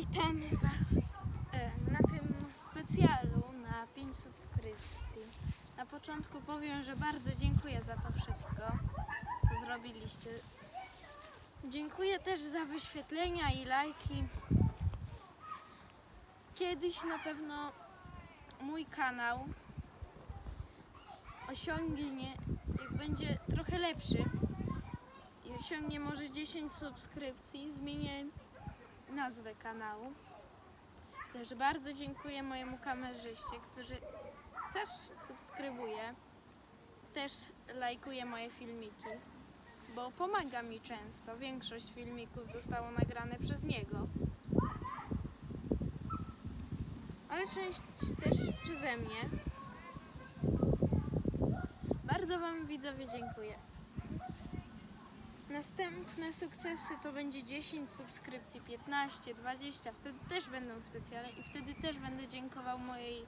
Witamy Was e, na tym specjalu na 5 subskrypcji. Na początku powiem, że bardzo dziękuję za to wszystko, co zrobiliście. Dziękuję też za wyświetlenia i lajki. Kiedyś na pewno mój kanał osiągnie, jak będzie trochę lepszy i osiągnie może 10 subskrypcji, zmienię nazwę kanału. Też bardzo dziękuję mojemu kamerzyście, który też subskrybuje, też lajkuje moje filmiki, bo pomaga mi często. Większość filmików zostało nagrane przez niego. Ale część też przeze mnie. Bardzo Wam widzowie dziękuję. Następne sukcesy to będzie 10 subskrypcji, 15, 20, wtedy też będą specjalne i wtedy też będę dziękował mojej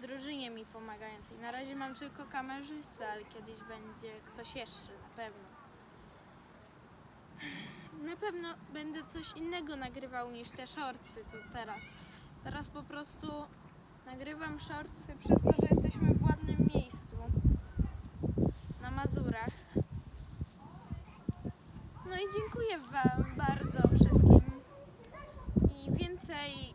drużynie mi pomagającej. Na razie mam tylko kamerzystę, ale kiedyś będzie ktoś jeszcze, na pewno. Na pewno będę coś innego nagrywał niż te shortsy, co teraz. Teraz po prostu nagrywam shortsy przez to, że No i dziękuję Wam bardzo wszystkim. I więcej